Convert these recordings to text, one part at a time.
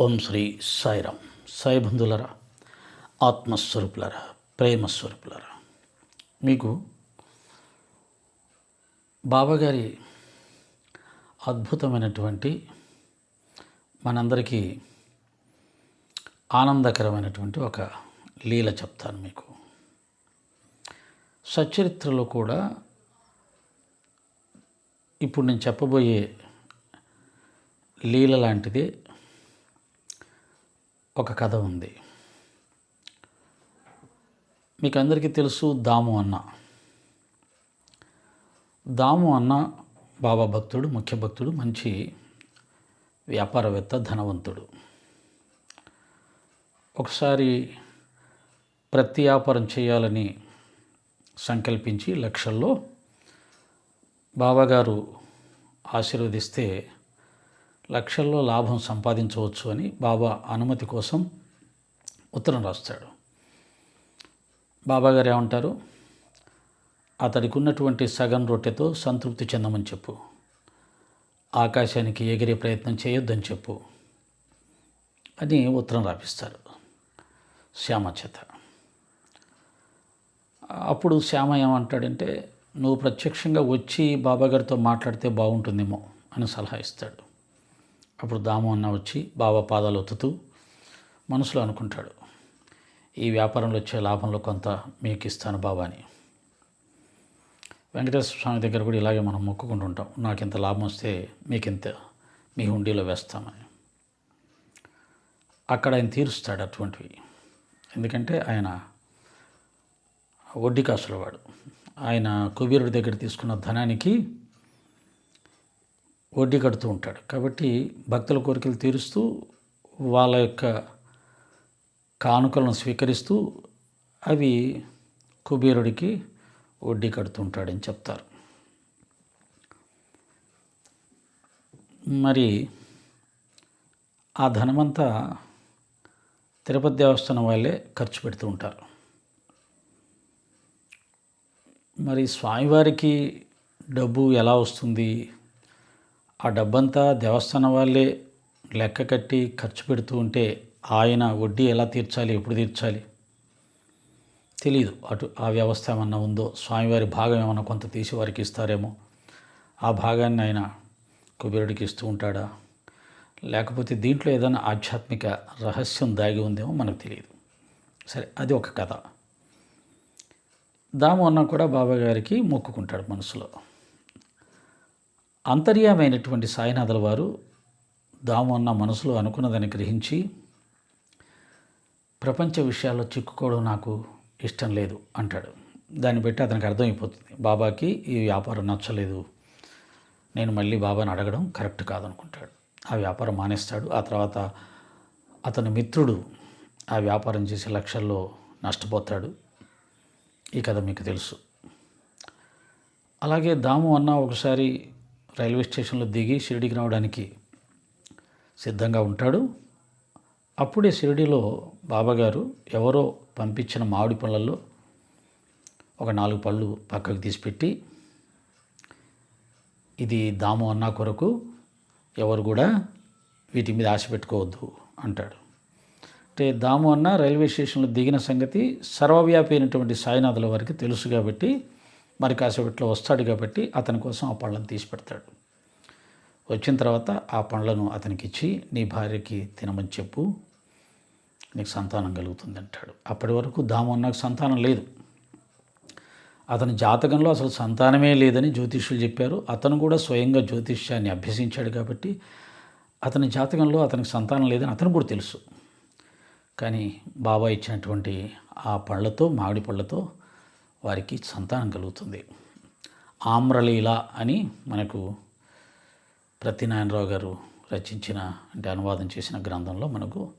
ఓం శ్రీ సాయిరామ్. సాయి బంధులరా ఆత్మస్వరూపులరా ప్రేమస్వరూపులరా. మీకు బాబాగారి అద్భుతమైనటువంటి మనందరికీ ఆనందకరమైనటువంటి ఒక లీల చెప్తాను మీకు. సచరిత్రలో కూడా ఇప్పుడు నేను చెప్పబోయే లీల లాంటిదే ఒక కథ ఉంది. మీకు అందరికీ తెలుసు దాము అన్న. దాము అన్న బాబా భక్తుడు ముఖ్య భక్తుడు మంచి వ్యాపారవేత్త ధనవంతుడు. ఒకసారి ప్రతి వ్యాపారం చేయాలని సంకల్పించి లక్షల్లో బాబాగారు ఆశీర్వదిస్తే లక్షల్లో లాభం సంపాదించవచ్చు అని బాబా అనుమతి కోసం ఉత్తరం రాస్తాడు. బాబాగారు ఏమంటారు? అతడికి ఉన్నటువంటి సగం రొట్టెతో సంతృప్తి చెందమని చెప్పు. ఆకాశానికి ఎగిరే ప్రయత్నం చేయొద్దని చెప్పు. అని ఉత్తరం రాపిస్తారు శ్యామ చేత. అప్పుడు శ్యామ ఏమంటాడంటే నువ్వు ప్రత్యక్షంగా వచ్చి బాబాగారితో మాట్లాడితే బాగుంటుందేమో అని సలహా ఇస్తాడు. అప్పుడు దాము అన్న వచ్చి బాబా పాదాలు ఒత్తుతూ మనసులో అనుకుంటాడు ఈ వ్యాపారంలో వచ్చే లాభంలో కొంత మీకు ఇస్తాను బాబా అని. వెంకటేశ్వర స్వామి దగ్గర కూడా ఇలాగే మనం మొక్కుకుంటూ ఉంటాం నాకు ఇంత లాభం వస్తే మీకు ఇంత మీ హుండీలో వేస్తామని. అక్కడ ఆయన తీరుస్తాడు అటువంటివి. ఎందుకంటే ఆయన వడ్డీ కాసులవాడు. ఆయన కుబీరుడి దగ్గర తీసుకున్న ధనానికి వడ్డీ కడుతూ ఉంటాడు. కాబట్టి భక్తుల కోరికలు తీరుస్తూ వాళ్ళ యొక్క కానుకలను స్వీకరిస్తూ అవి కుబేరుడికి వడ్డీ కడుతూ ఉంటాడని చెప్తారు. మరి ఆ ధనమంతా తిరుపతి దేవస్థానం వాళ్ళే ఖర్చు పెడుతూ ఉంటారు. మరి స్వామివారికి డబ్బు ఎలా వస్తుంది? ఆ డబ్బంతా దేవస్థానం వాళ్ళే లెక్క కట్టి ఖర్చు పెడుతూ ఉంటే ఆయన వడ్డీ ఎలా తీర్చాలి ఎప్పుడు తీర్చాలి? తెలియదు అటు ఆ వ్యవస్థ ఏమన్నా ఉందో స్వామివారి భాగం ఏమన్నా కొంత తీసి వారికి ఇస్తారేమో ఆ భాగాన్ని ఆయన కుబేరుడికి ఇస్తూ ఉంటాడా? లేకపోతే దీంట్లో ఏదైనా ఆధ్యాత్మిక రహస్యం దాగి ఉందేమో మనకు తెలియదు సరే అది ఒక కథ. దాము అన్న కూడా బాబాగారికి మొక్కుకుంటాడు మనసులో. అంతర్యామైనటువంటి సాయినాథుల వారు దాము అన్న మనసులో అనుకున్నదని గ్రహించి ప్రపంచ విషయాల్లో చిక్కుకోవడం నాకు ఇష్టం లేదు అంటాడు. దాన్ని బట్టి అతనికి అర్థమైపోతుంది. బాబాకి ఈ వ్యాపారం నచ్చలేదు. నేను మళ్ళీ బాబాని అడగడం కరెక్ట్ కాదనుకుంటాడు. ఆ వ్యాపారం మానేస్తాడు. ఆ తర్వాత అతని మిత్రుడు ఆ వ్యాపారం చేసి లక్షల్లో నష్టపోతాడు. ఈ కథ మీకు తెలుసు. అలాగే దాము అన్న ఒకసారి రైల్వే స్టేషన్లో దిగి షిరిడికి రావడానికి సిద్ధంగా ఉంటాడు. అప్పుడే షిరిడిలో బాబాగారు ఎవరో పంపించిన మామిడి పళ్ళల్లో ఒక నాలుగు పళ్ళు పక్కకు తీసిపెట్టి ఇది దాము అన్న కొరకు ఎవరు కూడా వీటి మీద ఆశ పెట్టుకోవద్దు అంటాడు. అంటే దాము అన్న రైల్వే స్టేషన్లో దిగిన సంగతి సర్వవ్యాపి అయినటువంటి సాయినాథుల వారికి తెలుసు కాబట్టి మరి కాసేపట్లో వస్తాడు కాబట్టి అతని కోసం ఆ పళ్ళను తీసి పెడతాడు. వచ్చిన తర్వాత ఆ పండ్లను అతనికి ఇచ్చి నీ భార్యకి తినమని చెప్పు నీకు సంతానం కలుగుతుంది అంటాడు. అప్పటి వరకు దామన్నకు సంతానం లేదు. అతని జాతకంలో అసలు సంతానమే లేదని జ్యోతిష్యులు చెప్పారు. అతను కూడా స్వయంగా జ్యోతిష్యాన్ని అభ్యసించాడు కాబట్టి అతని జాతకంలో అతనికి సంతానం లేదని అతను కూడా తెలుసు. కానీ బాబా ఇచ్చినటువంటి ఆ పళ్ళతో మామిడి పళ్ళతో వారికి సంతానం కలుగుతుంది. ఆమ్రలీల అని మనకు ప్రతినారాయణరావు గారు రచించిన అంటే అనువాదం చేసిన గ్రంథంలో మనకు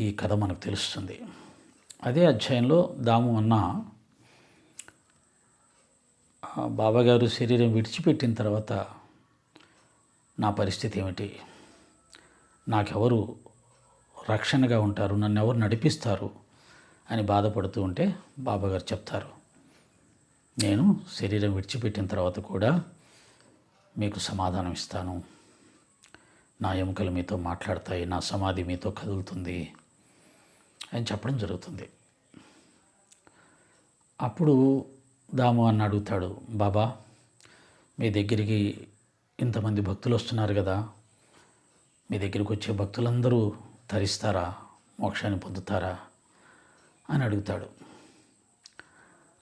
ఈ కథ మనకు తెలుస్తుంది. అదే అధ్యాయంలో దాము అన్న బాబాగారు శరీరం విడిచిపెట్టిన తర్వాత నా పరిస్థితి ఏమిటి? నాకెవరు రక్షణగా ఉంటారు? నన్ను ఎవరు నడిపిస్తారు? అని బాధపడుతూ ఉంటే బాబాగారు చెప్తారు. నేను శరీరం విడిచిపెట్టిన తర్వాత కూడా మీకు సమాధానం ఇస్తాను. నా ఎముకలు మీతో మాట్లాడతాయి నా సమాధి మీతో కదులుతుంది అని చెప్పడం జరుగుతుంది. అప్పుడు దాము అని అడుగుతాడు బాబా మీ దగ్గరికి ఇంతమంది భక్తులు వస్తున్నారు కదా మీ దగ్గరికి వచ్చే భక్తులందరూ తరిస్తారా మోక్షాన్ని పొందుతారా? అని అడుగుతాడు.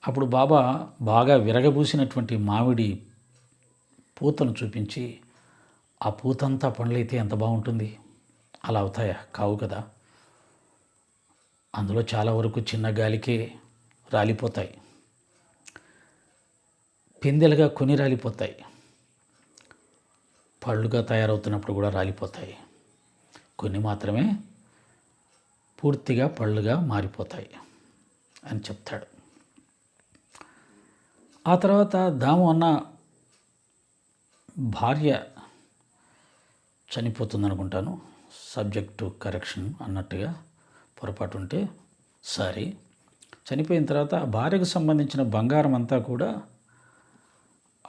అప్పుడు బాబా బాగా విరగబూసినటువంటి మామిడి పూతను చూపించి ఆ పూతంతా పండ్లైతే ఎంత బాగుంటుంది? అలా అవుతాయా? కావు కదా. అందులో చాలా వరకు చిన్న గాలికే రాలిపోతాయి. పిందెలుగా కొని రాలిపోతాయి. పళ్ళుగా తయారవుతున్నప్పుడు కూడా రాలిపోతాయి. కొన్ని మాత్రమే పూర్తిగా పళ్ళుగా మారిపోతాయి అని చెప్తాడు. ఆ తర్వాత దాము అన్న భార్య చనిపోతుంది అనుకుంటాను సబ్జెక్టు కరెక్షన్ అన్నట్టుగా పొరపాటు ఉంటే సారీ. చనిపోయిన తర్వాత ఆ భార్యకు సంబంధించిన బంగారం అంతా కూడా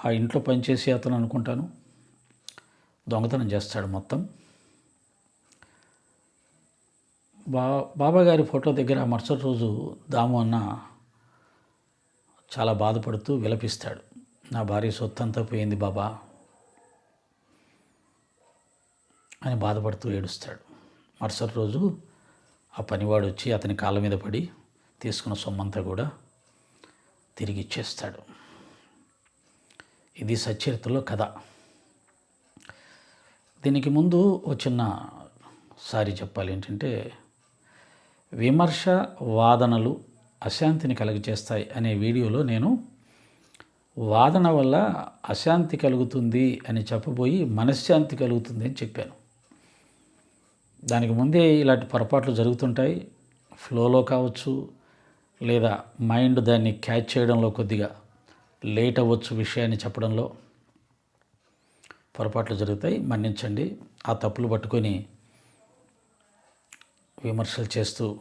ఆ ఇంట్లో పనిచేసే అతను అనుకుంటాను. దొంగతనం చేస్తాడు మొత్తం. బా బాబా గారి ఫోటో దగ్గర మరుసటి రోజు దాము అన్న చాలా బాధపడుతూ విలపిస్తాడు. నా భార్య సొత్తంతా పోయింది బాబా. అని బాధపడుతూ ఏడుస్తాడు. మరుసటి రోజు ఆ పనివాడు వచ్చి అతని కాళ్ళ మీద పడి తీసుకున్న సొమ్మంతా కూడా తిరిగి ఇచ్చేస్తాడు. ఇది సచరిత్రలో కథ. దీనికి ముందు వచ్చిన చిన్న సారి చెప్పాలి ఏంటంటే విమర్శ వాదనలు అశాంతిని కలుగజేస్తాయి అనే వీడియోలో నేను వాదన వల్ల అశాంతి కలుగుతుంది అని చెప్పబోయి మనశ్శాంతి కలుగుతుంది అని చెప్పాను. దానికి ముందే ఇలాంటి పొరపాట్లు జరుగుతుంటాయి. ఫ్లోలో కావచ్చు లేదా మైండ్ దాన్ని క్యాచ్ చేయడంలో కొద్దిగా లేట్ అవ్వచ్చు విషయాన్ని చెప్పడంలో. పొరపాట్లు జరుగుతాయి మన్నించండి. ఆ తప్పులు పట్టుకొని విమర్శలు చేస్తూ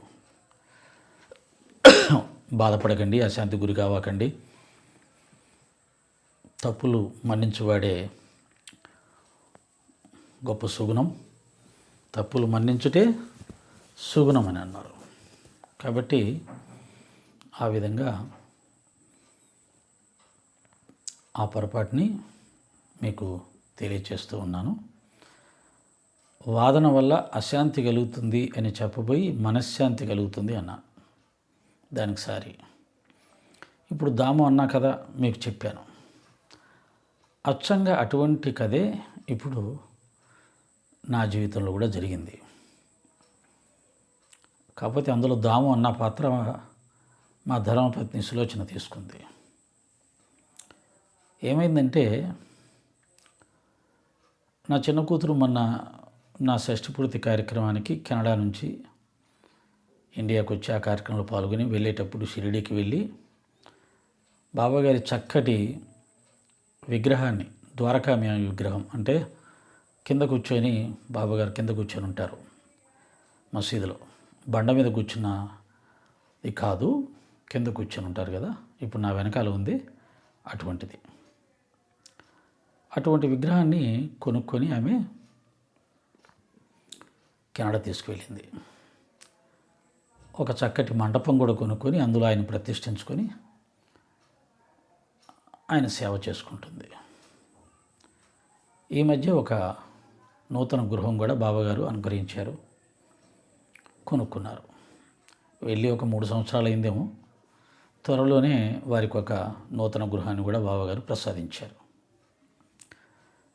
బాధపడకండి అశాంతి గురి కావకండి. తప్పులు మన్నించువాడే గొప్ప సుగుణం. తప్పులు మన్నించుటే సుగుణం అని అన్నారు. కాబట్టి ఆ విధంగా ఆ పొరపాటుని మీకు తెలియచేస్తూ ఉన్నాను. వాదన వల్ల అశాంతి కలుగుతుంది అని చెప్పబోయి మనశ్శాంతి కలుగుతుంది అన్నాను దానికి సారి. ఇప్పుడు దాము అన్నా కదా మీకు చెప్పాను. అచ్చంగా అటువంటి కథే ఇప్పుడు నా జీవితంలో కూడా జరిగింది. కాకపోతే అందులో దాము అన్న పాత్ర మా ధర్మపత్ని సులోచన తీసుకుంది. ఏమైందంటే నా చిన్న కూతురు మొన్న నా షష్ఠపూర్తి కార్యక్రమానికి కెనడా నుంచి ఇండియాకు వచ్చి ఆ కార్యక్రమంలో పాల్గొని వెళ్ళేటప్పుడు షిరిడీకి వెళ్ళి బాబాగారి చక్కటి విగ్రహాన్ని ద్వారకామ్య విగ్రహం అంటే కింద కూర్చొని బాబాగారు కింద కూర్చొని ఉంటారు మసీదులో. బండ మీద కూర్చున్నది కాదు కింద కూర్చొని ఉంటారు కదా ఇప్పుడు నా వెనకాల ఉంది అటువంటిది. అటువంటి విగ్రహాన్ని కొనుక్కొని ఆమె కెనడా తీసుకువెళ్ళింది. ఒక చక్కటి మండపం కూడా కొనుక్కొని అందులో ఆయన ప్రతిష్ఠించుకొని ఆయన సేవ చేసుకుంటుంది. ఈ మధ్య ఒక నూతన గృహం కూడా బాబాగారు అనుగ్రహించారు. కొనుక్కున్నారు. వెళ్ళి ఒక మూడు సంవత్సరాలు అయిందేమో. త్వరలోనే వారికి ఒక నూతన గృహాన్ని కూడా బాబాగారు ప్రసాదించారు.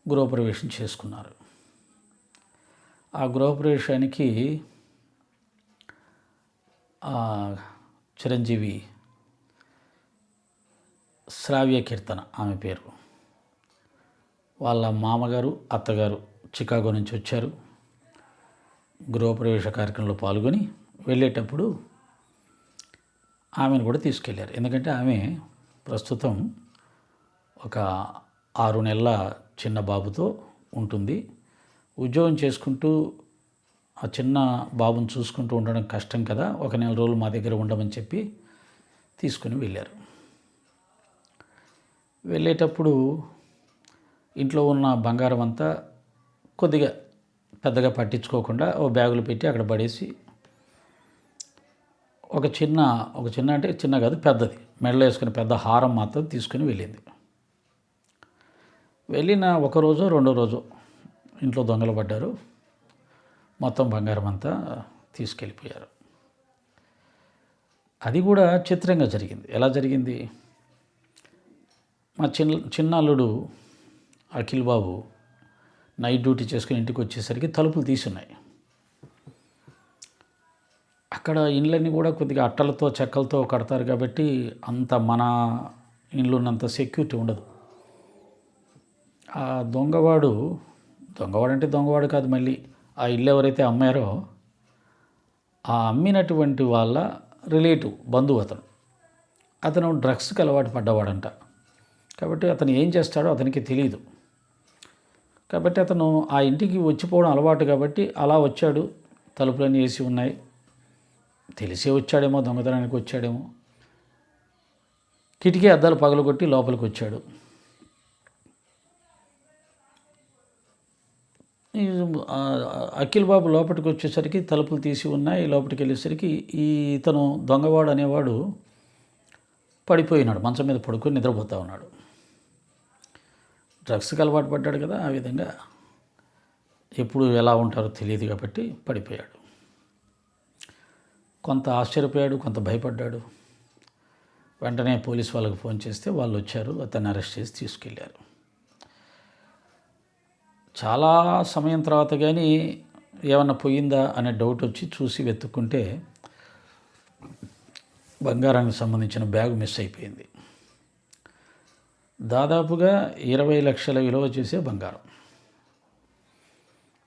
గృహప్రవేశం చేసుకున్నారు. ఆ గృహప్రవేశానికి చిరంజీవి శ్రావ్య కీర్తన ఆమె పేరు. వాళ్ళ మామగారు అత్తగారు చికాగో నుంచి వచ్చారు. గృహప్రవేశ కార్యక్రమంలో పాల్గొని వెళ్ళేటప్పుడు ఆమెను కూడా తీసుకెళ్ళారు ఎందుకంటే ఆమె ప్రస్తుతం ఒక ఆరు నెలల చిన్న బాబుతో ఉంటుంది. ఉద్యోగం చేసుకుంటూ ఆ చిన్న బాబుని చూసుకుంటూ ఉండడం కష్టం కదా. ఒక నెల రోజులు మా దగ్గర ఉండమని చెప్పి తీసుకుని వెళ్ళారు. వెళ్ళేటప్పుడు ఇంట్లో ఉన్న బంగారం అంతా కొద్దిగా పెద్దగా పట్టించుకోకుండా ఓ బ్యాగులు పెట్టి అక్కడ పడేసి ఒక చిన్న ఒక చిన్న అంటే చిన్న కాదు పెద్దది. మెడలో వేసుకుని పెద్ద హారం మాత్రం తీసుకుని వెళ్ళింది. వెళ్ళిన ఒక రోజు రెండో రోజు ఇంట్లో దొంగలు పడ్డారు. మొత్తం బంగారం అంతా తీసుకెళ్ళిపోయారు. అది కూడా చిత్రంగా జరిగింది. ఎలా జరిగింది? మా చిన్న చిన్నాల్లుడు అఖిల్ బాబు నైట్ డ్యూటీ చేసుకుని ఇంటికి వచ్చేసరికి తలుపులు తీసున్నాయి. అక్కడ ఇండ్లన్నీ కూడా కొద్దిగా అట్టలతో చెక్కలతో కడతారు కాబట్టి అంత మన ఇండ్లు ఉన్నంత సెక్యూరిటీ ఉండదు. ఆ దొంగవాడు దొంగవాడంటే దొంగవాడు కాదు మళ్ళీ. ఆ ఇల్లు ఎవరైతే అమ్మారో ఆ అమ్మినటువంటి వాళ్ళ రిలేటివ్ బంధువు అతను. అతను డ్రగ్స్కి అలవాటు పడ్డవాడంట. కాబట్టి అతను ఏం చేస్తాడో అతనికి తెలియదు కాబట్టి అతను ఆ ఇంటికి వచ్చిపోవడం అలవాటు కాబట్టి అలా వచ్చాడు. తలుపులన్నీ వేసి ఉన్నాయి. తెలిసే వచ్చాడేమో దొంగతనానికి వచ్చాడేమో. కిటికీ అద్దాలు పగలగొట్టి లోపలికి వచ్చాడు ఈ, ఆ, అఖిల్ బాబు లోపలికి వచ్చేసరికి తలుపులు తీసి ఉన్నాయి. లోపలికి వెళ్ళేసరికి ఈ ఇతను దొంగవాడు అనేవాడు పడిపోయినాడు. మంచం మీద పడుకొని నిద్రపోతా ఉన్నాడు. డ్రగ్స్కి అలవాటు పడ్డాడు కదా ఆ విధంగా ఎప్పుడు ఎలా ఉంటారో తెలియదు కాబట్టి పడిపోయాడు. కొంత ఆశ్చర్యపోయాడు కొంత భయపడ్డాడు. వెంటనే పోలీస్ వాళ్ళకి ఫోన్ చేస్తే వాళ్ళు వచ్చారు అతన్ని అరెస్ట్ చేసి తీసుకెళ్ళారు చాలా సమయం తర్వాత కానీ ఏమన్నా పోయిందా అనే డౌట్ వచ్చి చూసి వెతుక్కుంటే బంగారానికి సంబంధించిన బ్యాగ్ మిస్ అయిపోయింది. దాదాపుగా ఇరవై లక్షల విలువ చేసే బంగారం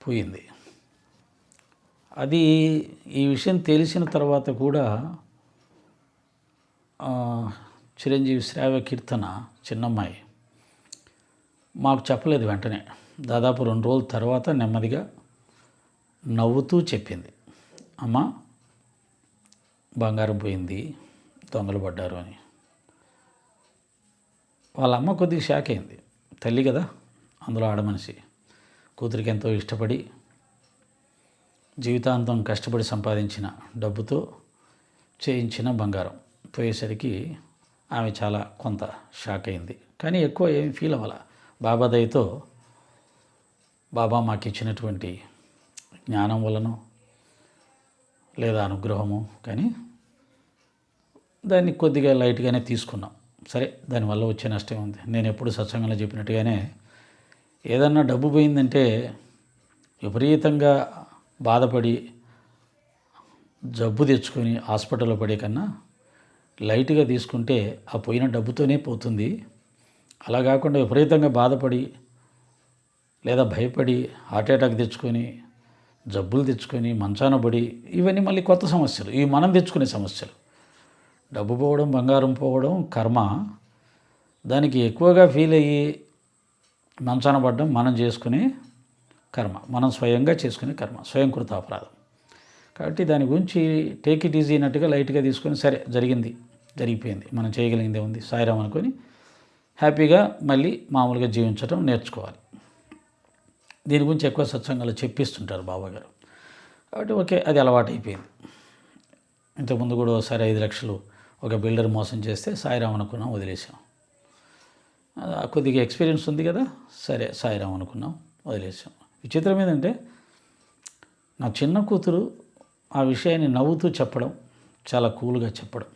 పోయింది. అది ఈ విషయం తెలిసిన తర్వాత కూడా చిరంజీవి శ్రావ్య కీర్తన చిన్నమ్మాయి మాకు చెప్పలేదు వెంటనే. దాదాపు రెండు రోజుల తర్వాత నెమ్మదిగా నవ్వుతూ చెప్పింది. అమ్మ బంగారం పోయింది దొంగలు పడ్డారు అని. వాళ్ళ అమ్మ కొద్దిగా షాక్ అయింది. తల్లి కదా అందులో ఆడమనిషి. కూతురికి ఎంతో ఇష్టపడి జీవితాంతం కష్టపడి సంపాదించిన డబ్బుతో చేయించిన బంగారం. పోయేసరికి ఆమె చాలా కొంత షాక్ అయింది. కానీ ఎక్కువ ఏం ఫీల్ అవ్వాల? బాబాదయ్యతో బాబా మాకు ఇచ్చినటువంటి జ్ఞానం వలనో లేదా అనుగ్రహము కానీ దాన్ని కొద్దిగా లైట్గానే తీసుకున్నాం. సరే దానివల్ల వచ్చే నష్టం ఉంది నేను ఎప్పుడు సత్సంగంలో చెప్పినట్టుగానే ఏదన్నా డబ్బు పోయిందంటే విపరీతంగా బాధపడి జబ్బు తెచ్చుకొని హాస్పిటల్లో పడే కన్నా లైట్గా తీసుకుంటే ఆ పోయిన డబ్బుతోనే పోతుంది. అలా కాకుండా విపరీతంగా బాధపడి లేదా భయపడి హార్ట్ అటాక్ తెచ్చుకొని జబ్బులు తెచ్చుకొని మంచాన పడి ఇవన్నీ మళ్ళీ కొత్త సమస్యలు. ఇవి మనం తెచ్చుకునే సమస్యలు. డబ్బు పోవడం బంగారం పోవడం కర్మ దానికి ఎక్కువగా ఫీల్ అయ్యి మంచాన పడడం మనం చేసుకునే కర్మ. మనం స్వయంగా చేసుకునే కర్మ. స్వయంకృత అపరాధం. కాబట్టి దాని గురించి టేక్ ఇట్ ఈజీ అన్నట్టుగా లైట్గా తీసుకొని సరే జరిగింది జరిగిపోయింది. మనం చేయగలిగిందే ఉంది సాయిరామ్ అనుకొని హ్యాపీగా మళ్ళీ మామూలుగా జీవించడం నేర్చుకోవాలి. దీని గురించి ఎక్కువ సత్సంగాలు చెప్పిస్తుంటారు బాబాగారు. కాబట్టి ఓకే అది అలవాటైపోయింది. ఇంతకుముందు కూడా ఒకసారి ఐదు లక్షలు ఒక బిల్డర్ మోసం చేస్తే సాయిరామ్ అనుకున్నాం వదిలేసాం. కొద్దిగా ఎక్స్పీరియన్స్ ఉంది కదా సరే సాయిరామ్ అనుకున్నాం వదిలేసాం. విచిత్రం ఏంటంటే నా చిన్న కూతురు ఆ విషయాన్ని నవ్వుతూ చెప్పడం చాలా కూల్గా చెప్పడం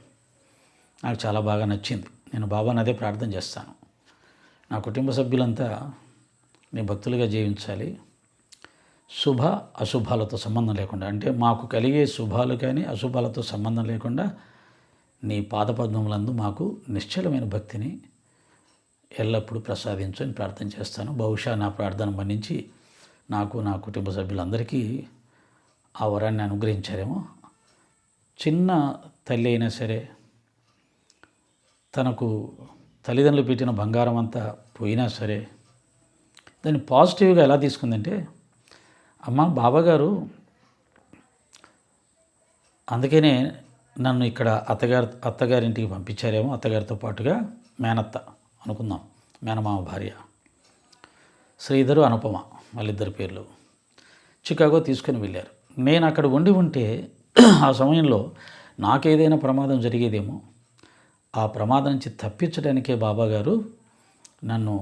నాకు చాలా బాగా నచ్చింది. నేను బాబాని అదే ప్రార్థన చేస్తాను. నా కుటుంబ సభ్యులంతా నీ భక్తులుగా జీవించాలి. శుభ అశుభాలతో సంబంధం లేకుండా అంటే మాకు కలిగే శుభాలు కానీ అశుభాలతో సంబంధం లేకుండా నీ పాదపద్మములందు మాకు నిశ్చలమైన భక్తిని ఎల్లప్పుడూ ప్రసాదించు అని ప్రార్థన చేస్తాను. బహుశా నా ప్రార్థన మన్నించి నాకు నా కుటుంబ సభ్యులందరికీ ఆ వరాన్ని అనుగ్రహించారేమో. చిన్న తల్లి అయినా సరే తనకు తల్లిదండ్రులు పెట్టిన బంగారం అంతా పోయినా సరే దాన్ని పాజిటివ్గా ఎలా తీసుకుందంటే అమ్మ బాబాగారు అందుకనే నన్ను ఇక్కడ అత్తగారు అత్తగారింటికి పంపించారేమో అత్తగారితో పాటుగా మేనత్త అనుకుందాం మేనమామ భార్య. శ్రీధరు అనుపమ వాళ్ళిద్దరి పేర్లు. చికాగో తీసుకుని వెళ్ళారు. నేను అక్కడ ఉండి ఉంటే ఆ సమయంలో నాకేదైనా ప్రమాదం జరిగేదేమో ఆ ప్రమాదం నుంచి తప్పించడానికే బాబాగారు నన్ను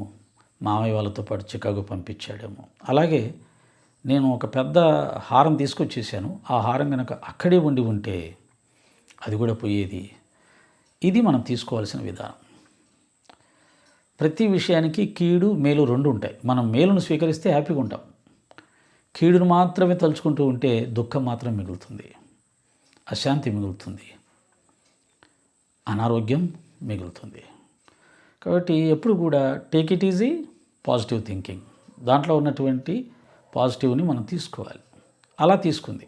మామయ్య వాళ్ళతో పాటు చికాగో పంపించాడేమో. అలాగే నేను ఒక పెద్ద హారం తీసుకొచ్చేసాను. ఆ హారం కనుక అక్కడే ఉండి ఉంటే అది కూడా పోయేది. ఇది మనం తీసుకోవాల్సిన విధానం. ప్రతి విషయానికి కీడు మేలు రెండు ఉంటాయి. మనం మేలును స్వీకరిస్తే హ్యాపీగా ఉంటాం. కీడును మాత్రమే తలుచుకుంటూ ఉంటే దుఃఖం మాత్రం మిగులుతుంది. అశాంతి మిగులుతుంది. అనారోగ్యం మిగులుతుంది. కాబట్టి ఎప్పుడు కూడా take it easy. Positive thinking. దాంట్లో ఉన్నటువంటి పాజిటివ్ని మనం తీసుకోవాలి. అలా తీసుకుంది.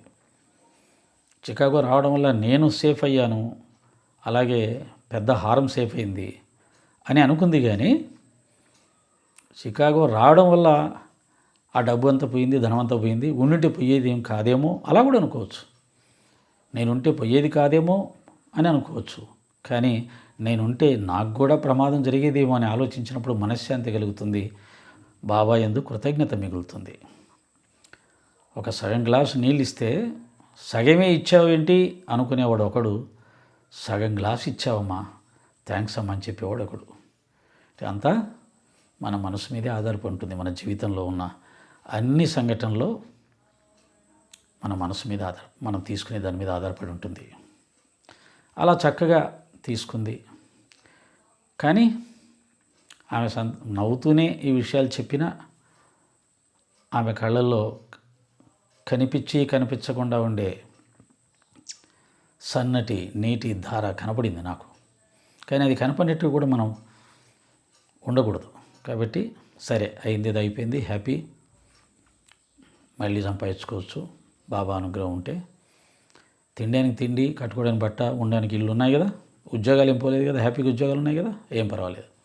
చికాగో రావడం వల్ల నేను సేఫ్ అయ్యాను. అలాగే పెద్ద హారం సేఫ్ అయింది అని అనుకుంది కానీ చికాగో రావడం వల్ల ఆ డబ్బు అంతా పోయింది ధనం అంతా పోయింది. ఉండింటే పోయేది ఏం కాదేమో అలా కూడా అనుకోవచ్చు. నేనుంటే పోయేది కాదేమో అని అనుకోవచ్చు. కానీ నేనుంటే నాకు కూడా ప్రమాదం జరిగేదేమో అని ఆలోచించినప్పుడు మనశ్శాంతి కలుగుతుంది. బాబా ఎందు కృతజ్ఞత మిగులుతుంది. ఒక సగం గ్లాసు నీళ్ళు ఇస్తే సగమే ఇచ్చావేంటి అనుకునేవాడు ఒకడు సగం గ్లాస్ ఇచ్చావమ్మా థ్యాంక్స్ అమ్మా అని చెప్పేవాడు ఒకడు. అంతా మన మనసు మీదే ఆధారపడి ఉంటుంది మన జీవితంలో ఉన్న అన్ని సంఘటనలో మన మనసు మీద ఆధార మనం తీసుకునే దాని మీద ఆధారపడి ఉంటుంది. అలా చక్కగా తీసుకుంది. కానీ ఆమె సం నవ్వుతూనే ఈ విషయాలు చెప్పినా ఆమె కళ్ళల్లో కనిపించి కనిపించకుండా ఉండే సన్నటి నీటి ధార కనపడింది నాకు. కానీ అది కనపడినట్టు కూడా మనం ఉండకూడదు. కాబట్టి సరే అయింది ఇది అయిపోయింది హ్యాపీ. మళ్ళీ సంపాదించుకోవచ్చు. బాబా అనుగ్రహం ఉంటే. తినడానికి తిండి కట్టుకోవడానికి బట్ట ఉండడానికి ఇల్లు ఉన్నాయి కదా. ఉద్యోగాలు ఏం పోలేదు కదా హ్యాపీగా ఉద్యోగాలు ఉన్నాయి కదా. ఏం పర్వాలేదు.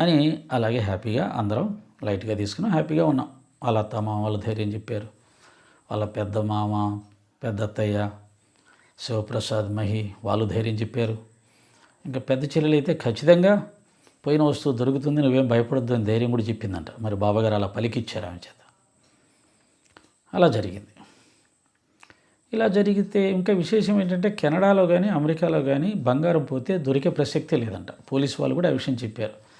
అని అలాగే హ్యాపీగా అందరం లైట్గా తీసుకుని హ్యాపీగా ఉన్నాం. వాళ్ళ అత్త మామ వాళ్ళ ధైర్యం చెప్పారు. వాళ్ళ పెద్ద మామ పెద్ద అత్తయ్య శివప్రసాద్ మహి వాళ్ళు ధైర్యం చెప్పారు. ఇంకా పెద్ద చెల్లెలు అయితే ఖచ్చితంగా పోయిన వస్తువు దొరుకుతుంది నువ్వేం భయపడొద్దు అని ధైర్యం కూడా చెప్పిందంట. మరి బాబాగారు అలా పలికిచ్చారు ఆమె చేత. అలా జరిగింది. ఇలా జరిగితే ఇంకా విశేషం ఏంటంటే కెనడాలో కానీ అమెరికాలో కానీ బంగారం పోతే దొరికే ప్రసక్తే లేదంట. పోలీసు వాళ్ళు కూడా ఆ విషయం చెప్పారు.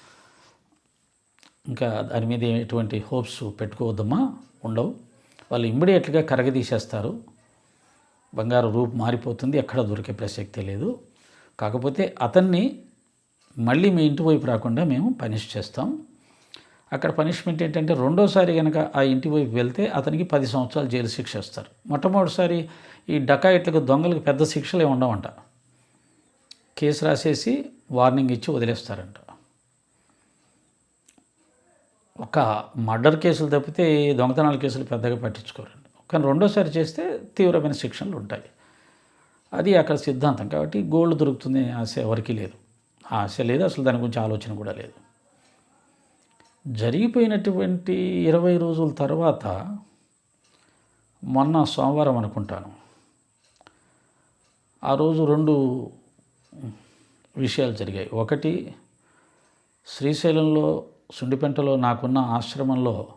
ఇంకా దాని మీద ఎటువంటి హోప్స్ పెట్టుకోవద్దమ్మా ఉండవు. వాళ్ళు ఇమ్మీడియట్గా కరగదీసేస్తారు. బంగారు రూపు మారిపోతుంది ఎక్కడ దొరికే ప్రసక్తి లేదు. కాకపోతే అతన్ని మళ్ళీ మీ ఇంటి వైపు రాకుండా మేము పనిష్ చేస్తాం. అక్కడ పనిష్మెంట్ ఏంటంటే రెండోసారి కనుక ఆ ఇంటి వైపు వెళ్తే అతనికి పది సంవత్సరాలు జైలు శిక్ష ఇస్తారు. మొట్టమొదటిసారి ఈ డకాయిట్లకు దొంగలకు పెద్ద శిక్షలే ఉండవంట. కేసు రాసేసి వార్నింగ్ ఇచ్చి వదిలేస్తారంట. ఒక మర్డర్ కేసులు తప్పితే ఈ దొంగతనాల కేసులు పెద్దగా పట్టించుకోరండి. కానీ రెండోసారి చేస్తే తీవ్రమైన శిక్షలు ఉంటాయి. అది అక్కడ సిద్ధాంతం. కాబట్టి గోల్డ్ దొరుకుతుంది ఆశ ఎవరికీ లేదు. ఆశ లేదు అసలు దాని గురించి ఆలోచన కూడా లేదు. జరిగిపోయినటువంటి ఇరవై రోజుల తర్వాత మొన్న సోమవారం అనుకుంటాను. ఆ రోజు రెండు విషయాలు జరిగాయి. ఒకటి శ్రీశైలంలో సుండిపెంటలో నాకున్న ఆశ్రమంలో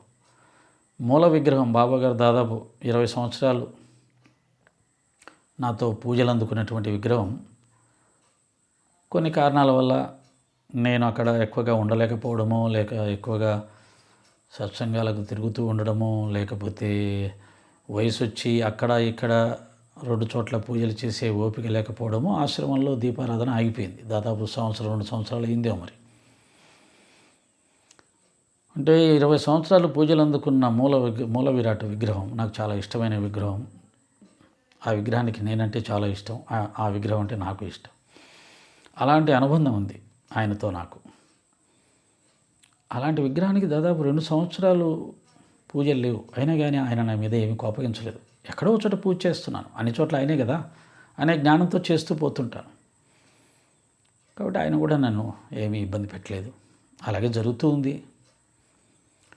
మూల విగ్రహం బాబాగారు దాదాపు ఇరవై సంవత్సరాలు నాతో పూజలు అందుకున్నటువంటి విగ్రహం. కొన్ని కారణాల వల్ల నేను అక్కడ ఎక్కువగా ఉండలేకపోవడము లేక ఎక్కువగా సత్సంగాలకు తిరుగుతూ ఉండడము లేకపోతే వయసు వచ్చి అక్కడ ఇక్కడ రెండు చోట్ల పూజలు చేసే ఓపిక లేకపోవడము ఆశ్రమంలో దీపారాధన ఆగిపోయింది. దాదాపు సంవత్సరం రెండు సంవత్సరాలు అయిందేమో మరి. అంటే ఇరవై సంవత్సరాలు పూజలు అందుకున్న మూల విగ్ర మూల విరాట్ విగ్రహం నాకు చాలా ఇష్టమైన విగ్రహం. ఆ విగ్రహానికి నేనంటే చాలా ఇష్టం. ఆ- విగ్రహం అంటే నాకు ఇష్టం. అలాంటి అనుబంధం ఉంది ఆయనతో నాకు. అలాంటి విగ్రహానికి దాదాపు రెండు సంవత్సరాలు పూజలు లేవు. అయినా కానీ ఆయన నా మీద ఏమీ కోపగించలేదు. ఎక్కడో చోట పూజ చేస్తున్నాను. అన్ని చోట్ల ఆయనే కదా. అనే జ్ఞానంతో చేస్తూ పోతుంటాను. కాబట్టి ఆయన కూడా నన్ను ఏమీ ఇబ్బంది పెట్టలేదు. అలాగే జరుగుతూ ఉంది.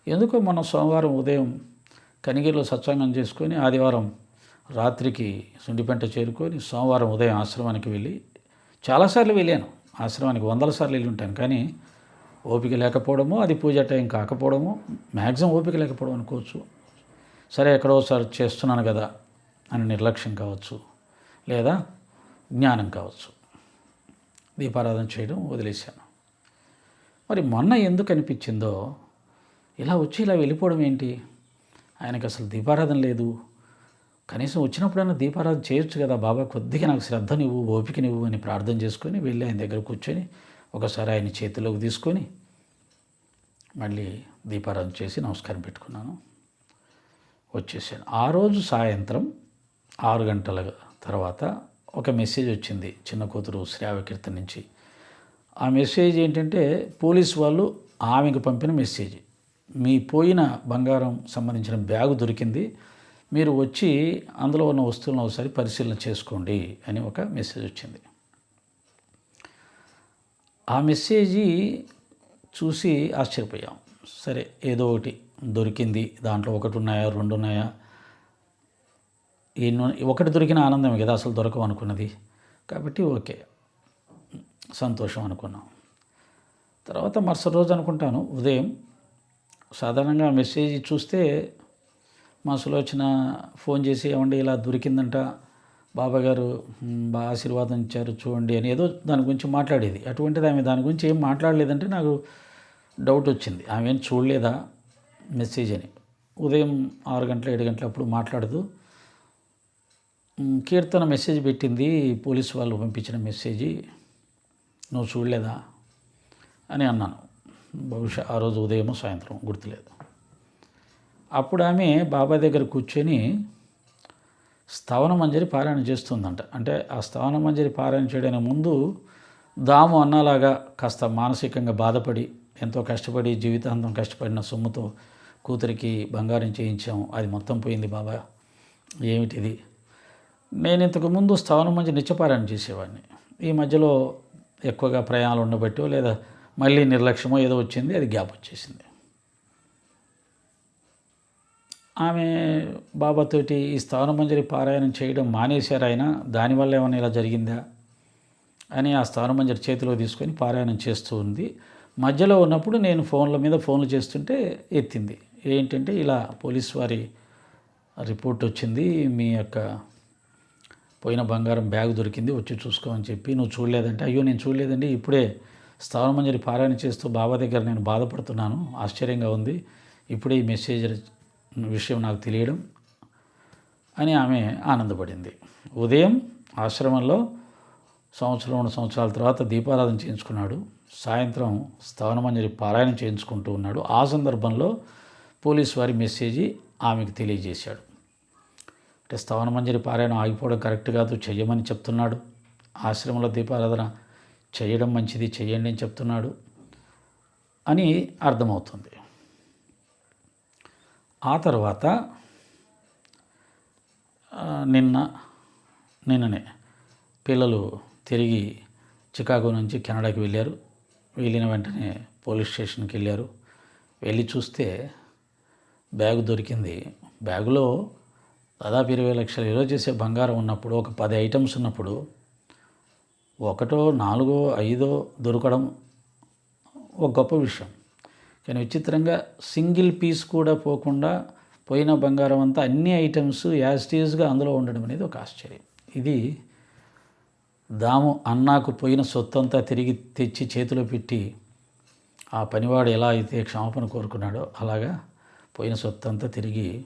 ఎందుకో మనం సోమవారం ఉదయం కనిగిరిలో సత్సంగం చేసుకొని ఆదివారం రాత్రికి సుండిపెంట చేరుకొని సోమవారం ఉదయం ఆశ్రమానికి వెళ్ళి చాలాసార్లు వెళ్ళాను. ఆశ్రమానికి వందల సార్లు వెళ్ళి ఉంటాను. కానీ ఓపిక లేకపోవడము అది పూజ టైం కాకపోవడము మ్యాక్సిమం ఓపిక లేకపోవడం అనుకోవచ్చు. సరే ఎక్కడోసారి చేస్తున్నాను కదా అని నిర్లక్ష్యం కావచ్చు లేదా జ్ఞానం కావచ్చు. దీపారాధన చేయడం వదిలేశాను. మరి మొన్న ఎందుకు అనిపించిందో ఇలా వచ్చి ఇలా వెళ్ళిపోవడం ఏంటి? ఆయనకి అసలు దీపారాధన లేదు. కనీసం వచ్చినప్పుడైనా దీపారాధన చేయొచ్చు కదా బాబా కొద్దిగా నాకు శ్రద్ధ ఓపికనివ్వు అని ప్రార్థన చేసుకొని వెళ్ళి ఆయన దగ్గర కూర్చొని ఒకసారి ఆయన చేతిలోకి తీసుకొని మళ్ళీ దీపారాధన చేసి నమస్కారం పెట్టుకున్నాను. వచ్చేసాను. ఆ రోజు సాయంత్రం ఆరు గంటల తర్వాత ఒక మెసేజ్ వచ్చింది చిన్న కూతురు శ్రావకీర్తన నుంచి. ఆ మెసేజ్ ఏంటంటే పోలీస్ వాళ్ళు ఆమెకు పంపిన మెసేజ్. మీ పోయిన బంగారం సంబంధించిన బ్యాగు దొరికింది మీరు వచ్చి అందులో ఉన్న వస్తువులను ఒకసారి పరిశీలన చేసుకోండి అని ఒక మెసేజ్ వచ్చింది. ఆ మెసేజీ చూసి ఆశ్చర్యపోయాం. సరే ఏదో ఒకటి దొరికింది దాంట్లో ఒకటి ఉన్నాయా రెండు ఉన్నాయా? ఎన్నో ఒకటి దొరికిన ఆనందం కదా అసలు దొరకవు అనుకున్నది. కాబట్టి ఓకే సంతోషం అనుకున్నాం. తర్వాత మరుసటి రోజు అనుకుంటాను ఉదయం సాధారణంగా మెసేజ్ చూస్తే మా సులోచన ఫోన్ చేసి ఏమండి ఇలా దొరికిందంట బాబా గారు బాగా ఆశీర్వాదం ఇచ్చారు చూడండి అని ఏదో దాని గురించి మాట్లాడేది. అటువంటిది ఆమె దాని గురించి ఏం మాట్లాడలేదంటే నాకు డౌట్ వచ్చింది. ఆమె ఏం చూడలేదా మెసేజ్ అని. ఉదయం ఆరు గంటల ఏడు గంటల అప్పుడు మాట్లాడుతూ కీర్తన మెసేజ్ పెట్టింది పోలీసు వాళ్ళు పంపించిన మెసేజ్ నువ్వు చూడలేదా? అని అన్నాను. బహుశా ఆ రోజు ఉదయమో సాయంత్రం గుర్తులేదు. అప్పుడు ఆమె బాబా దగ్గర కూర్చొని స్థవన మంజరి పారాయణ చేస్తుందంట. అంటే ఆ స్థవన మంజరి పారాయణ చేయడానికి ముందు దాము అన్నలాగా కాస్త మానసికంగా బాధపడి ఎంతో కష్టపడి జీవితాంతం కష్టపడిన సొమ్ముతో కూతురికి బంగారం చేయించాము. అది మొత్తం పోయింది బాబా. ఏమిటిది? నేను ఇంతకుముందు స్థవనం మంచి నిత్యపారాయణ చేసేవాడిని. ఈ మధ్యలో ఎక్కువగా ప్రయాణాలు ఉండబట్టో లేదా మళ్ళీ నిర్లక్ష్యమో ఏదో వచ్చింది అది గ్యాప్ వచ్చేసింది. ఆమె బాబాతోటి ఈ స్థావన మంజరి పారాయణం చేయడం మానేశారు ఆయన దానివల్ల ఏమైనా ఇలా జరిగిందా అని ఆ స్థావన మంజరి చేతిలో తీసుకొని పారాయణం చేస్తూ ఉంది. మధ్యలో ఉన్నప్పుడు నేను ఫోన్ల మీద ఫోన్లు చేస్తుంటే ఎత్తింది. ఏంటంటే ఇలా పోలీస్ వారి రిపోర్ట్ వచ్చింది మీ యొక్క పోయిన బంగారం బ్యాగ్ దొరికింది వచ్చి చూసుకోమని చెప్పి నువ్వు చూడలేదంటే అయ్యో నేను చూడలేదండి ఇప్పుడే స్థావరమంజరి పారాయణ చేస్తూ బాబా దగ్గర నేను బాధపడుతున్నాను. ఆశ్చర్యంగా ఉంది. ఇప్పుడే ఈ మెసేజ్ విషయం నాకు తెలియడం అని ఆమె ఆనందపడింది. ఉదయం ఆశ్రమంలో సంవత్సరం రెండు సంవత్సరాల తర్వాత దీపారాధన చేయించుకున్నాడు. సాయంత్రం స్థవనమంజరి పారాయణం చేయించుకుంటూ ఉన్నాడు. ఆ సందర్భంలో పోలీస్ వారి మెసేజ్ ఆమెకు తెలియజేశాడు. అంటే స్థావనమంజరి పారాయణం ఆగిపోవడం కరెక్ట్ కాదు చెయ్యమని చెప్తున్నాడు. ఆశ్రమంలో దీపారాధన చేయడం మంచిది చేయండి అని చెప్తున్నాడు అని అర్థమవుతుంది. ఆ తర్వాత నిన్న నిన్ననే పిల్లలు తిరిగి చికాగో నుంచి కెనడాకి వెళ్ళారు. వెళ్ళిన వెంటనే పోలీస్ స్టేషన్కి వెళ్ళారు. వెళ్ళి చూస్తే బ్యాగు దొరికింది. బ్యాగులో దాదాపు ఇరవై లక్షలు విలువ చేసే బంగారం ఉన్నప్పుడు ఒక పది ఐటమ్స్ ఉన్నప్పుడు ఒకటో నాలుగో ఐదో దొరకడం ఒక గొప్ప విషయం. కానీ విచిత్రంగా సింగిల్ పీస్ కూడా పోకుండా పోయిన బంగారం అంతా అన్ని ఐటమ్స్ యాజ్టీజ్గా అందులో ఉండడం అనేది ఒక ఆశ్చర్యం. ఇది దాము అన్నాకు పోయిన సొత్తంతా తిరిగి తెచ్చి చేతిలో పెట్టి ఆ పనివాడు ఎలా అయితే క్షమాపణ కోరుకున్నాడో అలాగా పోయిన సొత్తంతా తిరిగి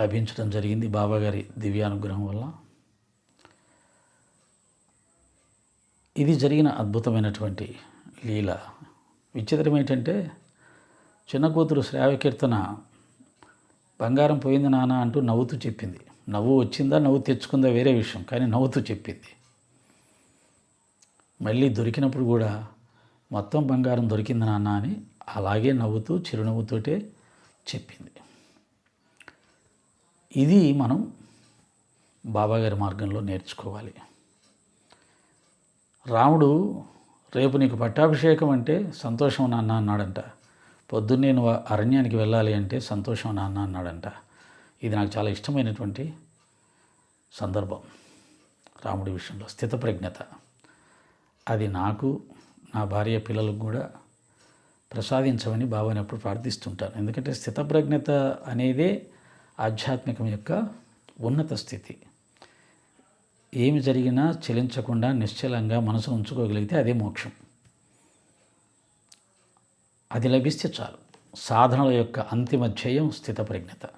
లభించడం జరిగింది బాబాగారి దివ్యానుగ్రహం వల్ల. ఇది జరిగిన అద్భుతమైనటువంటి లీల. విచిత్రం ఏంటంటే చిన్న కూతురు శ్రావ్యకీర్తన బంగారం పోయింది నాన్న అంటూ నవ్వుతూ చెప్పింది. నవ్వు వచ్చిందా నవ్వు తెచ్చుకుందా వేరే విషయం కానీ నవ్వుతూ చెప్పింది. మళ్ళీ దొరికినప్పుడు కూడా మొత్తం బంగారం దొరికింది నాన్న అని అలాగే నవ్వుతూ చిరునవ్వుతోటే చెప్పింది. ఇది మనం బాబాగారి మార్గంలో నేర్చుకోవాలి. రాముడు రేపు నీకు పట్టాభిషేకం అంటే సంతోషం నాన్న అన్నాడంట. పొద్దున్న నేను అరణ్యానికి వెళ్ళాలి అంటే సంతోషం నాన్న అన్నాడంట. ఇది నాకు చాలా ఇష్టమైనటువంటి సందర్భం రాముడి విషయంలో. స్థితప్రజ్ఞత. అది నాకు నా భార్య పిల్లలకు కూడా ప్రసాదించమని బాబాని ఎప్పుడు ప్రార్థిస్తుంటాను. ఎందుకంటే స్థితప్రజ్ఞత అనేదే ఆధ్యాత్మికం యొక్క ఉన్నత స్థితి. ఏమి జరిగినా చెలించకుండా నిశ్చలంగా మనసు ఉంచుకోగలిగితే అదే మోక్షం. అది లభిస్తే చాలు. సాధనల యొక్క అంతిమ ధ్యేయం స్థితప్రజ్ఞత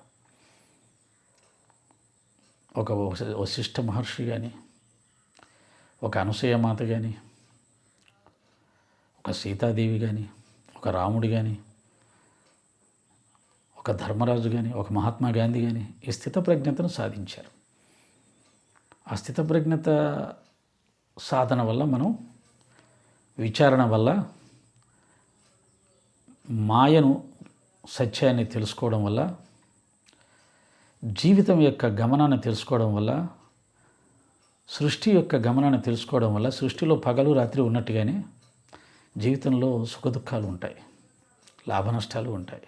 ఒక వశిష్ఠ మహర్షి కానీ ఒక అనసూయమాత కానీ ఒక సీతాదేవి కానీ ఒక రాముడు కానీ ఒక ధర్మరాజు కానీ ఒక మహాత్మా గాంధీ కానీ ఈ స్థితప్రజ్ఞతను సాధించారు. ఆ స్థితప్రజ్ఞత సాధన వల్ల మనం విచారణ వల్ల మాయను సత్యాన్ని తెలుసుకోవడం వల్ల జీవితం యొక్క గమనాన్ని తెలుసుకోవడం వల్ల సృష్టి యొక్క గమనాన్ని తెలుసుకోవడం వల్ల సృష్టిలో పగలు రాత్రి ఉన్నట్టుగానే జీవితంలో సుఖదుఖాలు ఉంటాయి లాభ నష్టాలు ఉంటాయి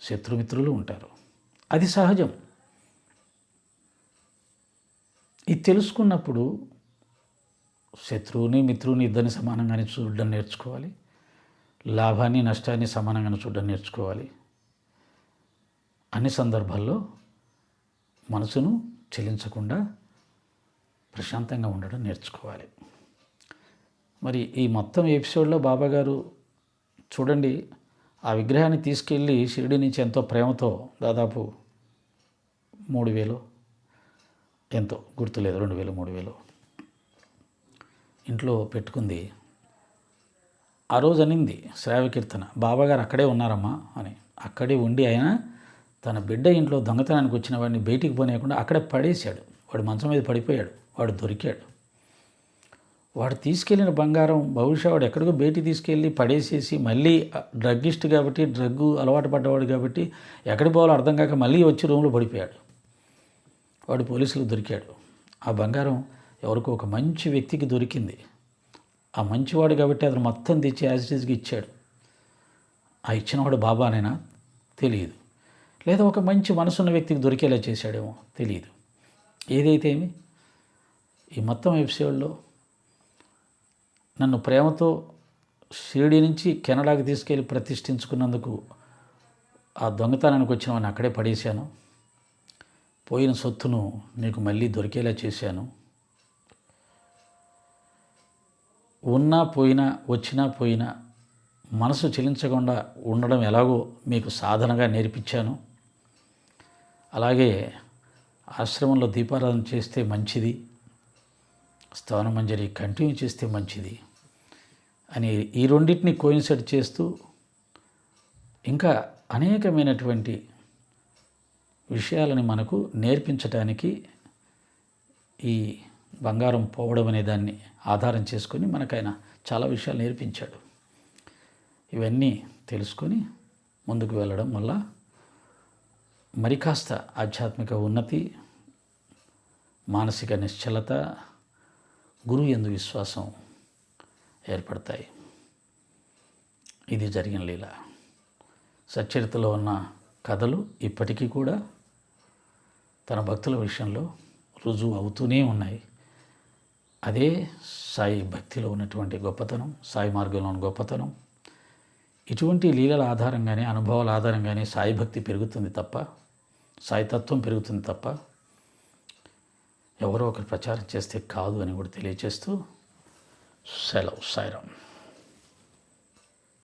శత్రుమిత్రులు ఉంటారు. అది సహజం. ఇది తెలుసుకున్నప్పుడు శత్రువుని మిత్రువుని ఇద్దరిని సమానంగానే చూడడం నేర్చుకోవాలి. లాభాన్ని నష్టాన్ని సమానంగానే చూడడం నేర్చుకోవాలి. అన్ని సందర్భాల్లో మనసును చెలించకుండా ప్రశాంతంగా ఉండడం నేర్చుకోవాలి. మరి ఈ మొత్తం ఎపిసోడ్లో బాబాగారు చూడండి ఆ విగ్రహాన్ని తీసుకెళ్ళి షిరిడి నుంచి ఎంతో ప్రేమతో దాదాపు మూడు వేలు ఎంతో గుర్తులేదు రెండు వేలు మూడు వేలు. ఇంట్లో పెట్టుకుంది. ఆ రోజు అనింది శ్రావ్య కీర్తన బాబాగారు అక్కడే ఉన్నారమ్మా అని. అక్కడే ఉండి ఆయన తన బిడ్డ ఇంట్లో దొంగతనానికి వచ్చిన వాడిని బయటికి పోనీయకుండా అక్కడే పడేశాడు. వాడు మంచం మీద పడిపోయాడు. వాడు దొరికాడు. వాడు తీసుకెళ్ళిన బంగారం బహుశా వాడు ఎక్కడికో బయటికి తీసుకెళ్ళి పడేసేసి మళ్ళీ డ్రగ్గిస్ట్ కాబట్టి డ్రగ్ అలవాటు పడ్డవాడు కాబట్టి ఎక్కడికి పోవాలో అర్థం కాక మళ్ళీ వచ్చి రూమ్లో పడిపోయాడు. వాడు పోలీసులకు దొరికాడు. ఆ బంగారం ఎవరికో ఒక మంచి వ్యక్తికి దొరికింది. ఆ మంచివాడు కాబట్టి అతను మొత్తం తెచ్చి యాజిటీస్కి ఇచ్చాడు. ఆ ఇచ్చినవాడు బాబానేనా తెలియదు. లేదా ఒక మంచి మనసున్న వ్యక్తికి దొరికేలా చేశాడేమో తెలియదు. ఏదైతే ఏమి? ఈ మొత్తం ఎపిసోడ్లో నన్ను ప్రేమతో షిరిడి నుంచి కెనడాకి తీసుకెళ్ళి ప్రతిష్ఠించుకున్నందుకు ఆ దొంగతనానికి వచ్చిన వాడిని అక్కడే పడేశాను. పోయిన సొత్తును నీకు మళ్ళీ దొరికేలా చేశాను. ఉన్నా పోయినా వచ్చినా పోయినా మనసు చెలించకుండా ఉండడం ఎలాగో మీకు సాధనగా నేర్పించాను. అలాగే ఆశ్రమంలో దీపారాధన చేస్తే మంచిది స్థానమంజరి కంటిన్యూ చేస్తే మంచిది అని ఈ రెండింటిని కోయిన్సైడ్ చేస్తూ ఇంకా అనేకమైనటువంటి విషయాలని మనకు నేర్పించటానికి ఈ బంగారం పోవడం అనే దాన్ని ఆధారం చేసుకొని మనకైనా చాలా విషయాలు నేర్పించాడు. ఇవన్నీ తెలుసుకొని ముందుకు వెళ్ళడం వల్ల మరి కాస్త ఆధ్యాత్మిక ఉన్నతి మానసిక నిశ్చలత గురువు ఎందు విశ్వాసం ఏర్పడతాయి. ఇది జరిగిన లీల. సచ్చరితలో ఉన్న కథలు ఇప్పటికీ కూడా తన భక్తుల విషయంలో రుజువు అవుతూనే ఉన్నాయి. అదే సాయి భక్తిలో ఉన్నటువంటి గొప్పతనం సాయి మార్గంలో ఉన్న గొప్పతనం. ఇటువంటి లీలల ఆధారంగానే అనుభవాల ఆధారంగానే సాయి భక్తి పెరుగుతుంది తప్ప సాయి తత్వం పెరుగుతుంది తప్ప ఎవరో ఒకరు ప్రచారం చేస్తే కాదు అని కూడా తెలియచేస్తూ సెలవు సాయిరామ్.